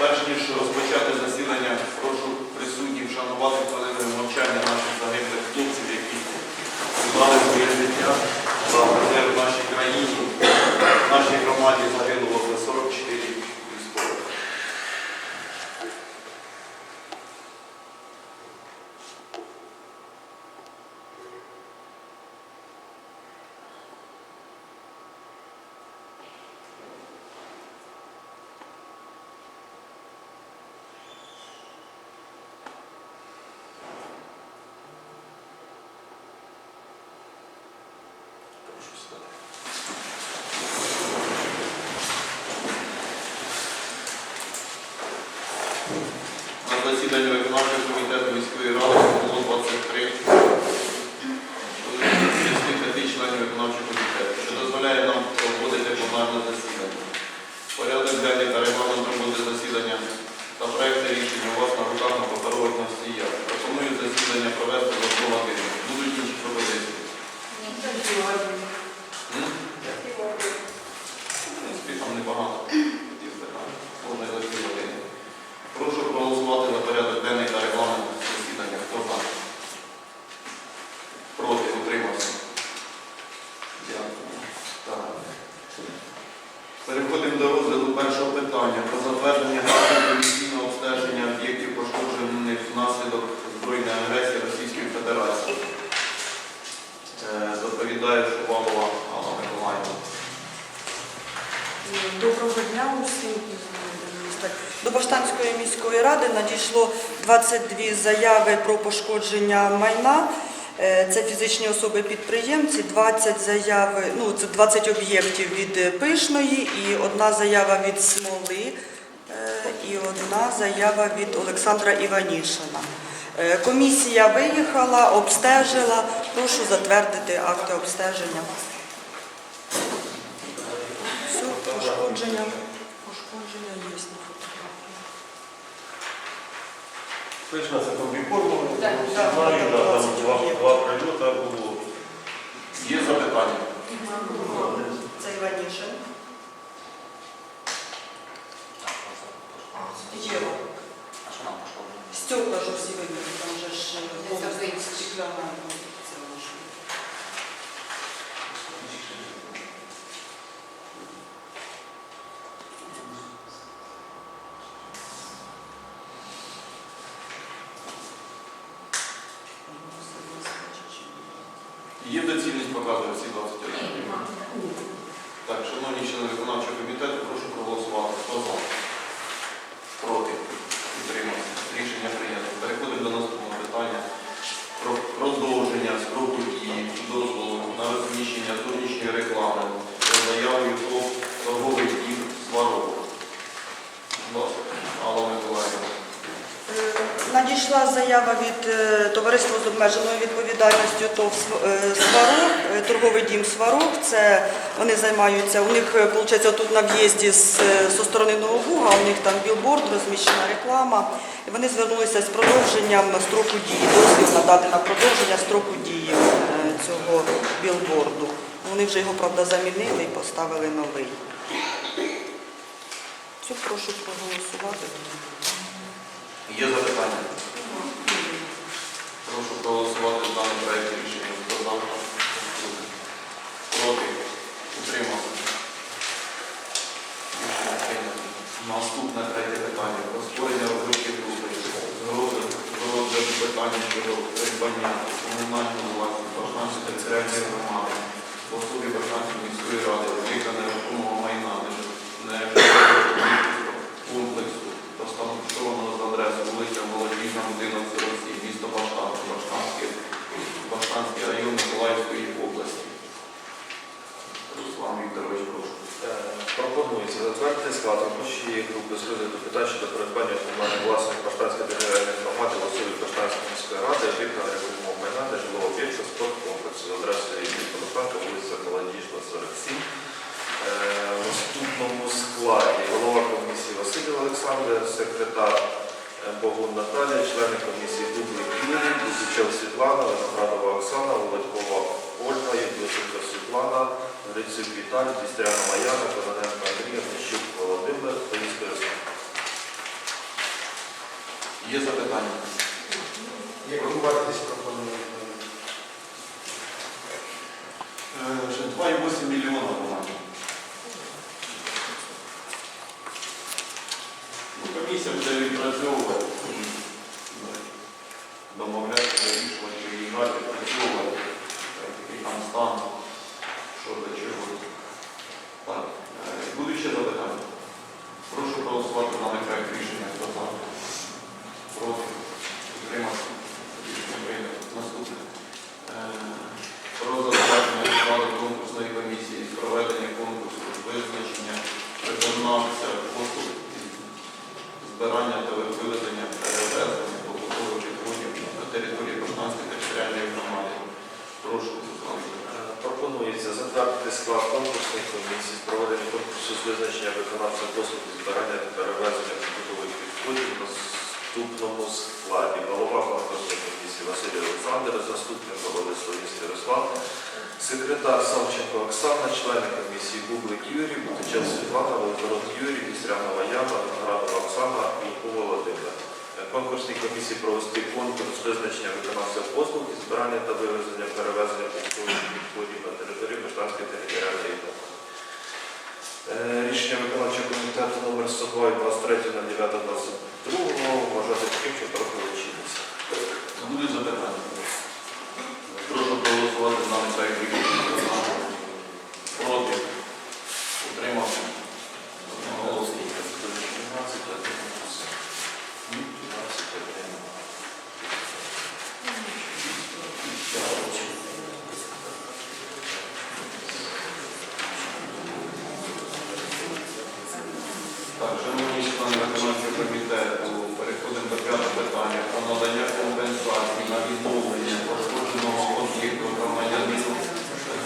Перш ніж розпочати засідання, прошу присутніх вшанувати хвилиною мовчання На засіданні виконавчого комітету міської ради було 23 чоловік, 35 членів виконавчого комітету, що дозволяє нам проводити пленарне засідання. Порядок денний та регламент роботи засідання та проекти рішення у вас на руках на паперових носіях. Пропоную засідання провести за 2 години. Будуть інші пропозиції? М? В принципі, там небагато. Ті питань. Можна і за дві години. Прошу проголосувати за порядок денний та регламент засідання. Хто за? Проти? Утримався? Дякую. Так. Переходимо до розгляду першого питання про затвердження графіку комісійного обстеження об'єктів, пошкоджених внаслідок збройної агресії Російської Федерації. Е, Доповідає Шувалова Алла Миколаївна. Доброго дня усім. До Баштанської міської ради надійшло 22 заяви про пошкодження майна. Е, Це фізичні особи-підприємці, 20 заяви, ну це 20 об'єктів від Пишної і одна заява від Смоли е, і одна заява від Олександра Іванішина. Е, Комісія виїхала, обстежила. Прошу затвердити акти обстеження. Все, пошкодження. Пошкодження є на фотографії. Пишна це комбікормова, Так, всі так, знають, два, два прильота було. Є запитання? Це Іванішин. Єва. Стекла ж всі вибили, там же ж е, повністю стекляна. Це лише. Є доцільність показувати всі 21? Так, шановні члени виконавчого комітету, прошу проголосувати. Хто за? Проти? Утримався. Рішення прийнято. Переходимо до наступного питання про продовження строку дії дозволу на розміщення зовнішньої реклами за заявою ТОВ торговий дім Сварог. Будь ласка, Алла Миколаївна. Е, Надійшла заява від е, товариства з обмеженою відповідальністю ТОВ е, Сварог, е, торговий дім Сварог. Це вони займаються. У них виходить тут на в'їзді зі сторони Нового Буга, у них там білборд, розміщена реклама. І вони звернулися з продовженням строку дії. Дозвіл надати на продовження строку дії цього білборду. Вони вже його правда замінили і поставили новий. Цю прошу проголосувати. Є запитання? Прошу проголосувати за даний проект рішення. Хто? Проти? Утримався? Наступне третє питання. Про створення групи з питання щодо придбання комунальної власності Баштанської територіальної громади в особі Баштанської міської ради об'єкта нерухомого майна нежитлового комплексу розташованого за адресою вулиця Молодіжна, 1147, місто Баштан, Баштанський, Баштанський район Миколаївської області. Руслан Вікторович, прошу. Е, Пропонується затвердити склад робочої групи з розгляду питань щодо придбання комунальної власності Баштанської територіальної громади в особі Баштанської міської ради, об'єкта нерухомого майна та жилого об'єкта спорткомплексу з адресою міста Баштанка, вулиця Молодіжна, 47. Е, В наступному голова комісії Василь Олександр, секретар е, Богун Наталія, члени комісії Дублик Юрій, Дусичев Світлана, Виноградова Оксана, Володькова Ольга, Євдосенко Світлана, Грицюк Віталій, Дістряна Маяна, Кононенко Андрій, Онищук Володимир, Поїзько Ярослав. Є запитання? Яку вартість пропонуєте? Е, ще 2,8 мільйона була. Ну, комісія буде відпрацьовувати, домовлятися, вирішувати, чи відпрацьовувати, е, який там стан, що до чого. Так, е, будуть ще запитання? Прошу проголосувати даний проект рішення. Хто за? Проти? Підтримати? Рішення. Наступне. Е, Про затвердження конкурсної комісії з проведення конкурсу, визначення виконавця збирання та вивезення перевезення побутових відходів на території Богданської територіальної громади. Прошу, Руслан. Е, Пропонується затвердити склад конкурсної комісії з проведення конкурсу з визначення виконавця послуг збирання та перевезення побутових відходів на наступному складі. Голова конкурсної комісії Василь Олександр, заступник голови Славінський Ярослав, секретар Савченко Оксана, члени комісії Бублик Юрій, Бутичев Світлана, Володимир Юрій, Вістрянова Яна, Виноградова Оксана, Луко Володимир. Конкурсній комісії провести конкурс визначення виконавця послуг із збирання та вивезення перевезення побутових відходів на території Баштанської територіальної громади. Е, Рішення виконавчого комітету номер 102 23 на 9 22 вважати таким, що трохи вичиниться. Будуть запитання? Прошу проголосувати за даний проект рішення. Хто за? Проти? Утримався? Одноголосно. 12, 11. Так, шановні члени виконавчого комітету, переходимо до п'ятого питання про надання компенсації на відновлення пошкодженого об'єкту громадянину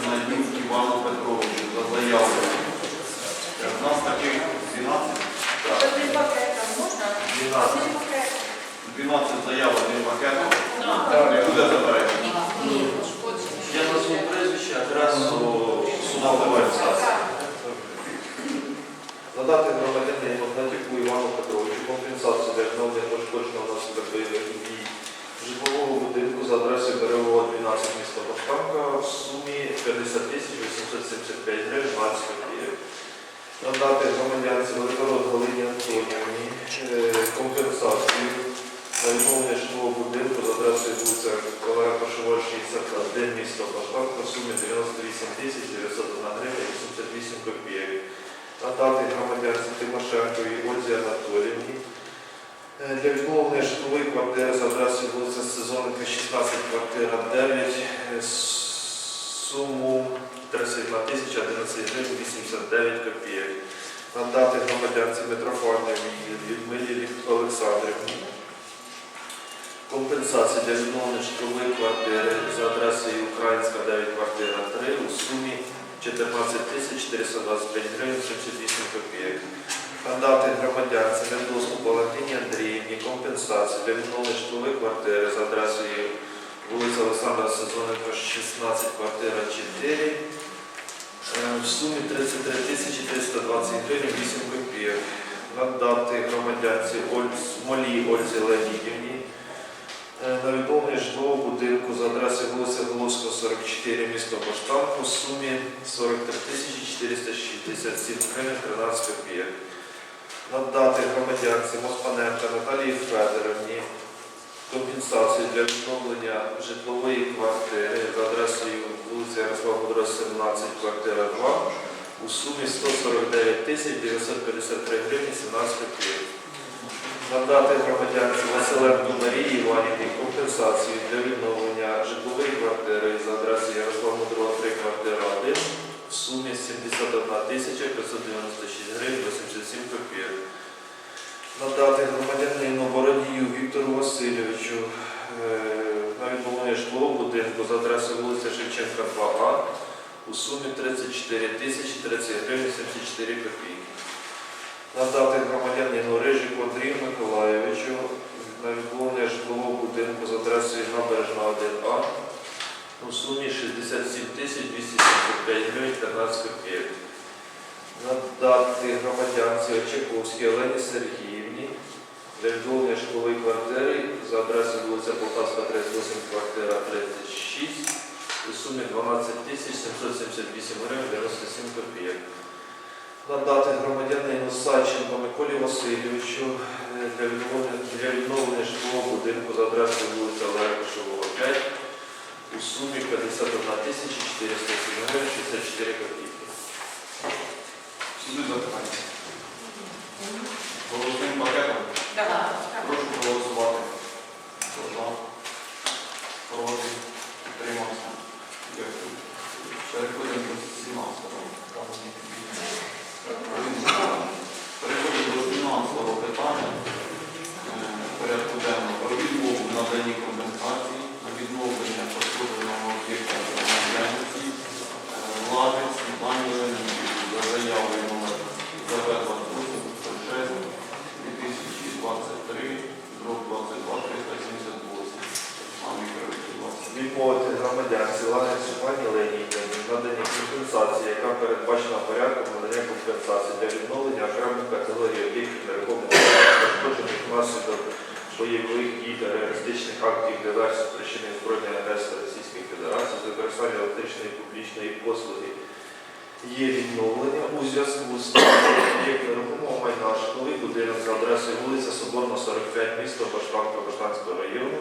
Надюк Івану Петровичу за заяву. Е, В нас таких 12? Так. 12. 12 заяв, один пакет. Не буде заперечень. Я назву прізвище, адресу судового Надати громадянину Гнатюку Івану Петровичу компенсацію для відновлення пошкодженого внаслідок бойових дій житлового будинку за адресою Берегова 12 міста Башканка в сумі 50 тисяч 875 гривень 20 копійок. Надати громадянці Великород Галині Антонівні е, компенсацію на відновлення житлового будинку за адресою вулиця Ковара Пашова 61 місто Башканка в сумі 98 тисяч 901 гривень 88 копійок надати громадянці Тимошенковій Ользі Анатоліївні е, для відмовлення житлової квартири за адресою вулиця Сезонника, 16, квартира 9, е, суму 31 тисяча 11 гривень 89 копійок. Надати громадянці Митрофановій Людмилі Олександрівні компенсацію для відновлення житлової квартири за адресою Українська 9, квартира 3 у сумі 14 тисяч 425 гривень 78 копійок. Надати громадянці недоступ Валентині Андріївні компенсацію для відновлення житлової квартири за адресою вулиця Олександра Сезоненка, 16, квартира 4 е, в сумі 33 тисячі 320 гривень 8 копійок. Надати громадянці Оль- Смолій Ользі Леонідівні Е, на відновлення житлового будинку за адресою вулиця Головського, 44, місто Баштанку в сумі 43 467 гривень 13 копійок. Надати громадянці Моспаненка Наталії Федоровні компенсацію для відновлення житлової квартири за адресою вулиця Ярослава Мудра, 17, квартира 2 у сумі 149 тисяч 953 гривні 17 копійок надати громадянці Василенко Марії Іванівні компенсацію для відновлення житлової квартири за адресою Ярослава Мудрова 3, квартира 1 в сумі 71 тисяча 596 гривень 87 копійок. Надати громадянину Бородію Віктору Васильовичу е, на відновлення житлового будинку за адресою вулиця Шевченка 2А у сумі 34 тисячі 30 гривень 74 копійки надати громадянину Рижику Андрію Миколаєвичу на відновлення житлового будинку з адресою Набережна 1А у сумі 67 тисяч 275 гривень 15 копійок. Надати громадянці Очаковській Олені Сергіївні для відновлення житлової квартири за адресою вулиця Полтавська, 38, квартира 36 у сумі 12 тисяч 778 гривень 97 копійок. Надати громадянину Саченко Миколі Васильовичу е, для відновлення, відновлення житлового будинку за адресою вулиця Олега Кошового, 5 у сумі 51 тисяча 407 гривень 64 копійки. Сюди запитання. Голосуємо пакетом. Прошу проголосувати. Хто за? Проти? Утримався? Дякую. Переходимо до 17-го. Переходимо до 17-го питання. Е, Порядку денного. Про відмову в наданні компенсації на відновлення пошкодженого об'єкта громадянці Лаги Світлані Леонідівні за заявою номер Заведла 6 2023 дроб 22 378. Пан Вікторович, будь ласка. Відмовити громадянці Лагер Світлані Леонідівні в наданні компенсації, яка передбачена порядком надання компенсації для відновлення окремих категорій об'єктів нерухомого майна, пошкоджених внаслідок бойових дій та реалістичних актів диверсії спричини збройної агресії Російської Федерації з використання електричної публічної послуги є відновлення у зв'язку з об'єкт нерухомого майна житловий будинок за адресою вулиця Соборна, 45, місто Баштанка Баштанського району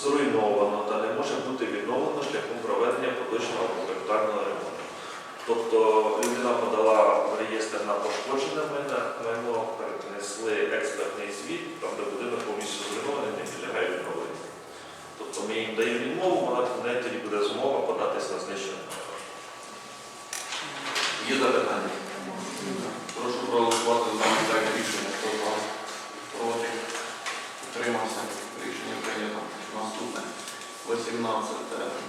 зруйновано та не може бути відновлено шляхом проведення поточного капітального ремонту. Тобто людина подала реєстр на пошкоджене майно перенесли експертний звіт, там де будинок повністю зруйнований, не підлягає відновленню. Тобто ми їм даємо відмову, вона в неї тоді буде змога податись на знищення. Є запитання? Прошу проголосувати за проект рішення. Хто за? Проти? Утримався? Рішення прийнято. Наступне. 18 питання.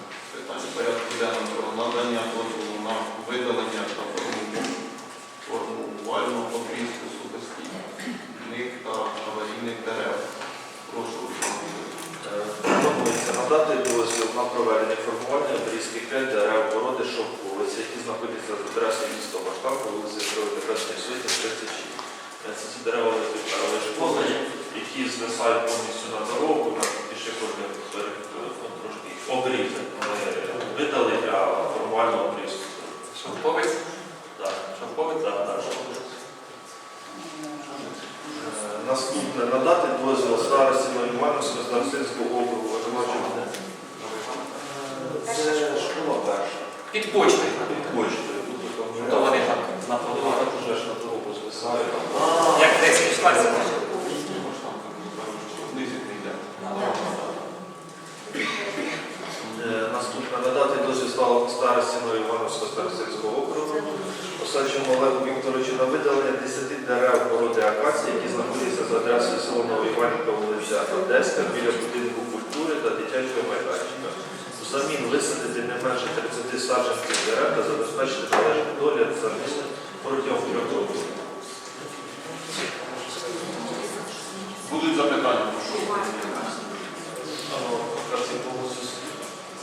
Порядку денного про надання дозволу на видалення та форму- формувальну обрізку сухостійних та аварійних дерев. Прошу. Руслан Ігорович. Е, Надати дозвіл на проведення формування обрізки край дерев, породи шовковиці, які знаходяться з адресою міста Баштанка, вулиці Героїв Небесної Сотні, 36. Е, Це ці дерева лежкові, які звисають повністю на дорогу, на пішохідний переход трошки їх обрізати. Ми видали для формувального обрізку. Шовковець? Так, Шовковець? так, так. Е, Наступне надати дозвіл старості на Івановського старостинського округу виконавчого. Це школа перша. Під почтою. Під почтою. Вже- То вони так на так уже ж на дорогу звисають. Як десь пішлася. Е, Наступне надати дозвіл стало старості на Івановського старостинського округу. Осадчому Олегу Вікторовичу на видалення 10 дерев породи акації, які знаходяться за адресою село Новоіванівка, вулиця Одеська, біля будинку культури та дитячого майданчика. Взамін висадити не менше 30 саджанців дерев та забезпечити належний догляд за містом протягом трьох років. Будуть запитання?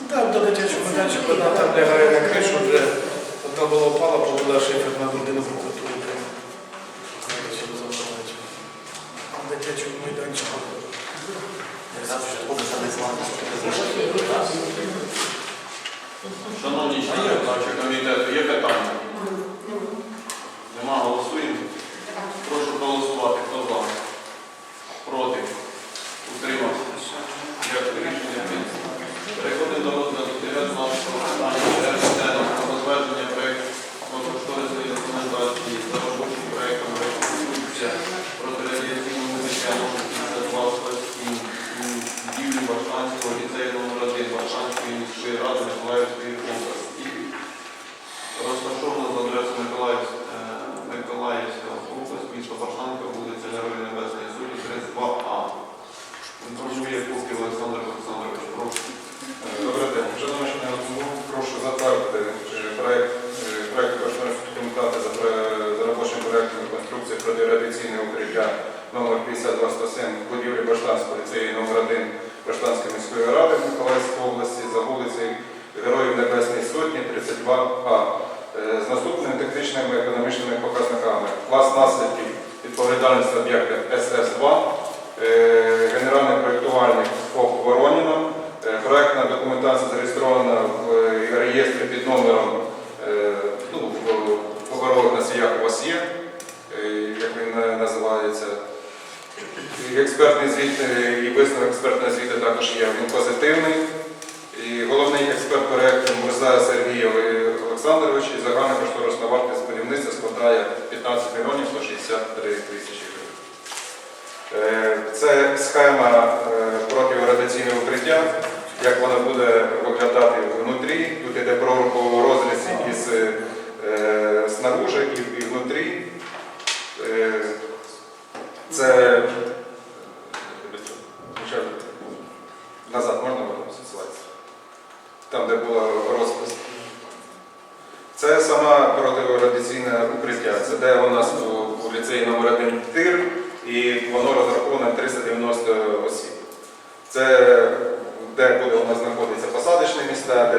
І Там до дитячого майданчика одна там лягає на кришу, вже одна була впала, побула шифер на будинок культури. Дитячого майданчика. Шановні члени виконавчого комітету, є питання? long ago укриття, як воно буде виглядати внутрі. Тут йде про розріз із е, е, снаружи і внутрі. Е, це місця, де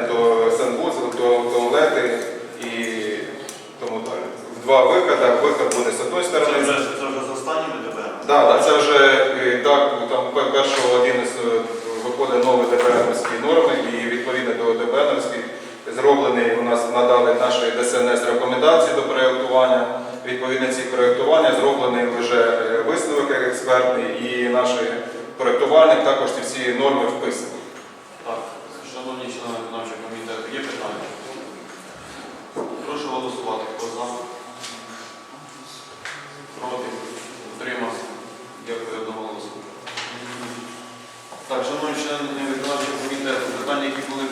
голосувати. Хто за? Проти? Утримався? Дякую одноголосно. Так, шановні члени виконавчого комітету, питання, які були